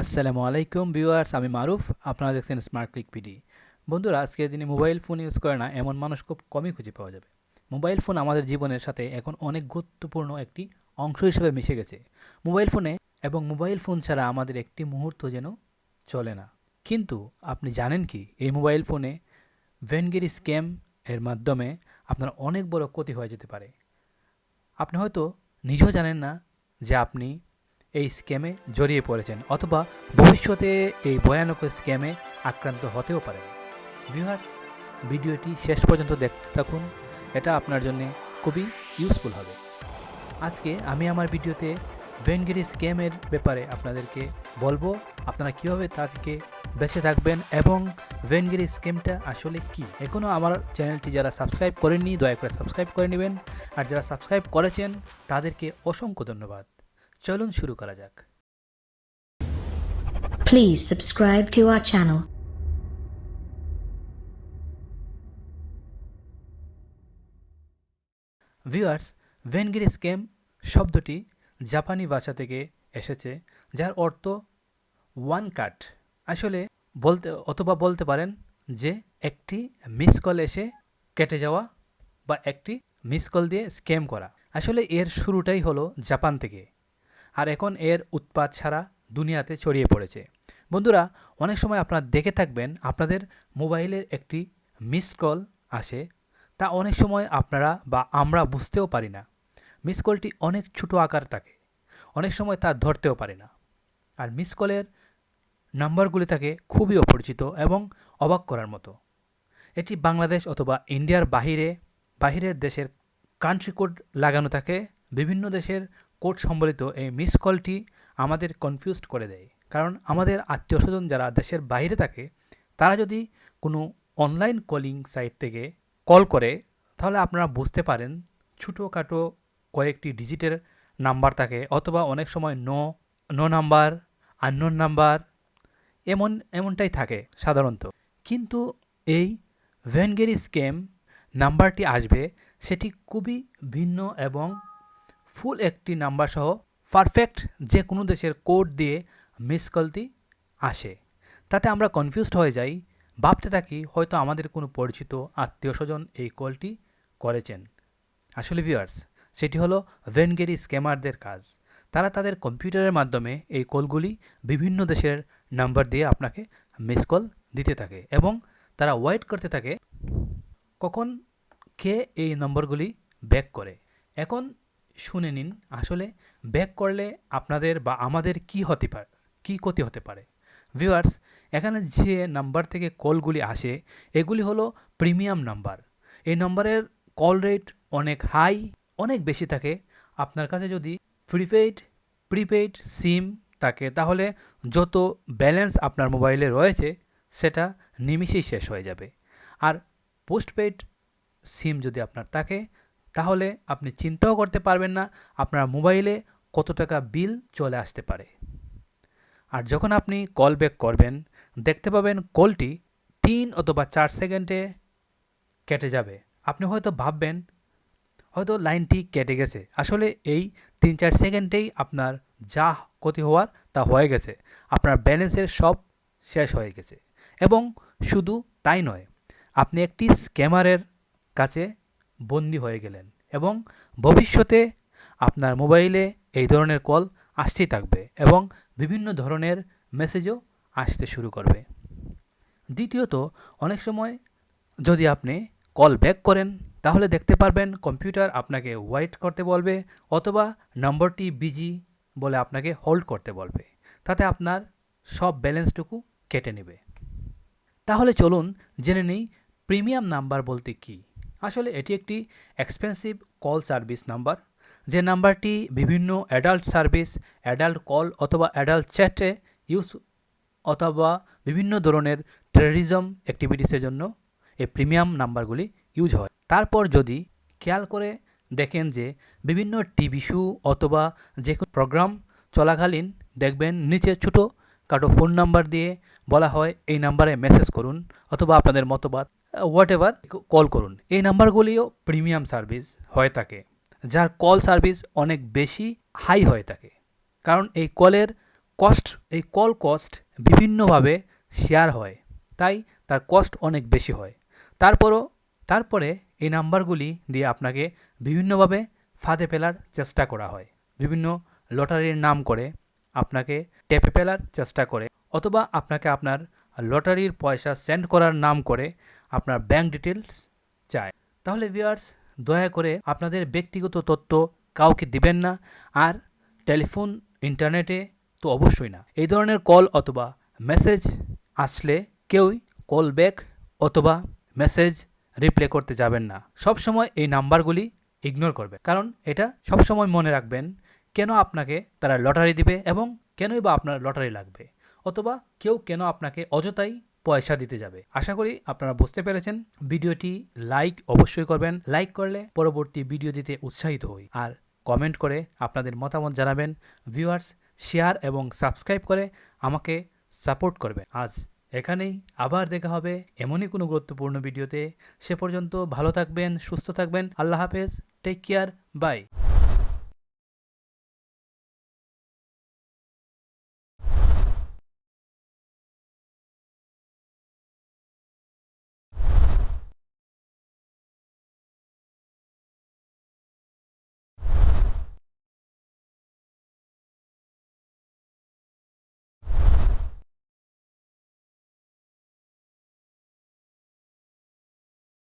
আসসালামু আলাইকুম ভিউয়ার্স, আমি মারুফ, আপনারা দেখছেন স্মার্ট ক্লিক পিডি বন্ধুরা, আজকের দিনে মোবাইল ফোন ইউজ করে না, এমন মানুষ খুব কমই খুঁজে পাওয়া যাবে। মোবাইল ফোন আমাদের জীবনের সাথে এখন অনেক গুরুত্বপূর্ণ একটি অংশ হিসেবে মিশে গেছে। মোবাইল ফোনে এবং মোবাইল ফোন ছাড়া আমাদের একটি মুহূর্ত যেন চলে না। কিন্তু আপনি জানেন কি, এই মোবাইল ফোনে ভেনগিরি স্ক্যাম এর মাধ্যমে আপনার অনেক বড় ক্ষতি হয়ে যেতে পারে। আপনি হয়তো নিজেও জানেন না যে আপনি এই স্ক্যামে জড়িয়ে পড়েছেন অথবা ভবিষ্যতে এই ভয়ানক স্ক্যামে আক্রান্ত হতেও পারেন। ভিউয়ার্স, ভিডিওটি শেষ পর্যন্ত দেখতে থাকুন। এটা আপনার জন্য খুবই ইউজফুল হবে। আজকে আমি আমার ভিডিওতে ভেনগিরি স্ক্যামের ব্যাপারে আপনাদেরকে বলব, আপনারা কীভাবে তা থেকে বেঁচে থাকবেন এবং ভেনগিরি স্ক্যামটা আসলে কি? এখনও আমার চ্যানেলটি যারা সাবস্ক্রাইব করেননি, দয়া করে সাবস্ক্রাইব করে নেবেন। আর যারা সাবস্ক্রাইব করেছেন, তাদেরকে অসংখ্য ধন্যবাদ। চলুন শুরু করা যাক। Please subscribe to our channel. Viewers wangiri scam শব্দটি জাপানি ভাষা থেকে এসেছে যার অর্থ ওয়ান কাট আসলে বলতে অথবা বলতে পারেন যে একটি মিস কল এসে কেটে যাওয়া বা একটি মিস কল দিয়ে স্ক্যাম করা। আসলে এর শুরুটাই হলো জাপান থেকে। আর এখন এর উৎপাদ ছাড়া দুনিয়াতে ছড়িয়ে পড়েছে। বন্ধুরা, অনেক সময় আপনারা দেখে থাকবেন আপনাদের মোবাইলের একটি মিস কল আসে, তা অনেক সময় আপনারা বা আমরা বুঝতেও পারি না। মিস কলটি অনেক ছোট আকার থাকে, অনেক সময় তা ধরতেও পারে না। আর মিস কলের নাম্বারগুলি থাকে খুবই অপরিচিত এবং অবাক করার মতো। এটি বাংলাদেশ অথবা ইন্ডিয়ার বাহিরে, বাহিরের দেশের কান্ট্রি কোড লাগানো থাকে, বিভিন্ন দেশের কোড সম্বলিত এই মিস কলটি আমাদের কনফিউজড করে দেয়। কারণ আমাদের আত্মীয় স্বজন যারা দেশের বাইরে থাকে, তারা যদি কোনো অনলাইন কলিং সাইট থেকে কল করে, তাহলে আপনারা বুঝতে পারেন ছোটোখাটো কয়েকটি ডিজিটের নাম্বার থাকে, অথবা অনেক সময় no no number unknown number এমন, এমনটাই থাকে সাধারণত। কিন্তু এই ভ্যানগেরি স্ক্যাম নাম্বারটি আসবে, সেটি খুবই ভিন্ন এবং ফুল একটি নাম্বার সহ পারফেক্ট যে কোনো দেশের কোড দিয়ে মিস কলটি আসে। তাতে আমরা কনফিউজড হয়ে যাই, ভাবতে থাকি হয়তো আমাদের কোনো পরিচিত আত্মীয় স্বজন এই কলটি করেছেন। আসলে ভিউয়ার্স সেটি হলো ভেনগেরি স্ক্যামারদের কাজ। তারা তাদের কম্পিউটারের মাধ্যমে এই কলগুলি বিভিন্ন দেশের নাম্বার দিয়ে আপনাকে মিস কল দিতে থাকে এবং তারা ওয়েট করতে থাকে কখন কে এই নম্বরগুলি ব্যাক করে। এখন শুনে নিন। আসলে ব্যাক করলে আপনাদের বা আমাদের কি হতে পারে কী ক্ষতি হতে পারে? ভিউয়ার্স, এখানে যে নাম্বার থেকে কলগুলি আসে, এগুলি হলো প্রিমিয়াম নাম্বার। এই নম্বরের কল রেট অনেক হাই, অনেক বেশি থাকে। আপনার কাছে যদি প্রিপেইড প্রিপেইড সিম থাকে, তাহলে যত ব্যালেন্স আপনার মোবাইলে রয়েছে, সেটা নিমিষেই শেষ হয়ে যাবে। আর পোস্টপেইড সিম যদি আপনার থাকে তাহলে আপনি চিন্তাও করতে পারবেন না, আপনার মোবাইলে কত টাকা বিল চলে আসতে পারে। আর যখন আপনি কল ব্যাক করবেন, দেখতে পাবেন কলটি তিন অথবা চার সেকেন্ডে কেটে যাবে। আপনি হয়তো ভাববেন, হয়তো লাইনটি কেটে গেছে। আসলে এই তিন চার সেকেন্ডেই আপনার যা ক্ষতি হওয়ার তা হয়ে গেছে। আপনার ব্যালেন্সের সব শেষ হয়ে গেছে। এবং শুধু তাই নয়, আপনি একটি স্ক্যামারের কাছে বন্দী হয়ে গেলেন এবং ভবিষ্যতে আপনার মোবাইলে এই ধরনের কল আসতেই থাকবে এবং বিভিন্ন ধরনের মেসেজও আসতে শুরু করবে। দ্বিতীয়ত, অনেক সময় যদি আপনি কল ব্যাক করেন, তাহলে দেখতে পারবেন কম্পিউটার আপনাকে ওয়েট করতে বলবে অথবা নম্বরটি বিজি বলে আপনাকে হোল্ড করতে বলবে। তাতে আপনার সব ব্যালেন্সটুকু কেটে নেবে। তাহলে চলুন জেনে নেই, প্রিমিয়াম নাম্বার বলতে কি? আসলে এটি একটি এক্সপেন্সিভ কল সার্ভিস নাম্বার যে নাম্বারটি বিভিন্ন অ্যাডাল্ট সার্ভিস অ্যাডাল্ট কল অথবা অ্যাডাল্ট চ্যাটে ইউজ অথবা বিভিন্ন ধরনের টেররিজম অ্যাক্টিভিটিসের জন্য এই প্রিমিয়াম নাম্বারগুলি ইউজ হয়। তারপর যদি খেয়াল করে দেখেন যে বিভিন্ন টিভি শো অথবা যে কোনো প্রোগ্রাম চলাকালীন দেখবেন নিচে ছোটো কাটো ফোন নাম্বার দিয়ে বলা হয়, এই নাম্বারে মেসেজ করুন অথবা আপনাদের মতবাদ হোয়াট এভার কল করুন। এই নাম্বারগুলিও প্রিমিয়াম সার্ভিস হয়ে থাকে, যার কল সার্ভিস অনেক বেশি হাই হয়ে থাকে। কারণ এই কলের কস্ট এই কল কস্ট বিভিন্নভাবে শেয়ার হয়, তাই তার কস্ট অনেক বেশি হয়। তারপরও, তারপরে এই নাম্বারগুলি দিয়ে আপনাকে বিভিন্নভাবে ফাঁদে ফেলার চেষ্টা করা হয়। বিভিন্ন লটারির নাম করে আপনাকে টেপে ফেলার চেষ্টা করে, অথবা আপনাকে আপনার লটারির পয়সা সেন্ড করার নাম করে আপনার ব্যাংক ডিটেলস চায় তাহলে ভিউয়ার্স দয়া করে আপনাদের ব্যক্তিগত তথ্য কাউকে দিবেন না, আর টেলিফোন ইন্টারনেটে তো অবশ্যই না। এই ধরনের কল অথবা মেসেজ আসলে কেউই কল ব্যাক অথবা মেসেজ রিপ্লে করতে যাবেন না। সব সময় এই নাম্বারগুলি ইগনোর করবেন। কারণ এটা সব সময় মনে রাখবেন কেন আপনাকে তারা লটারি দিবে এবং কেনই বা আপনার লটারি লাগবে। অথবা কেউ কেন আপনাকে অযথাই পয়সা দিতে যাবে। আশা করি আপনারা বুঝতে পেরেছেন। ভিডিওটি লাইক অবশ্যই করবেন। লাইক করলে পরবর্তী ভিডিও দিতে উৎসাহিত হই। আর কমেন্ট করে আপনাদের মতামত জানাবেন। ভিউয়ার্স, শেয়ার এবং সাবস্ক্রাইব করে আমাকে সাপোর্ট করবেন। আজ এখানেই আবার দেখা হবে এমনই কোনো গুরুত্বপূর্ণ ভিডিওতে। সে পর্যন্ত ভালো থাকবেন, সুস্থ থাকবেন। আল্লাহ হাফেজ। Take care bye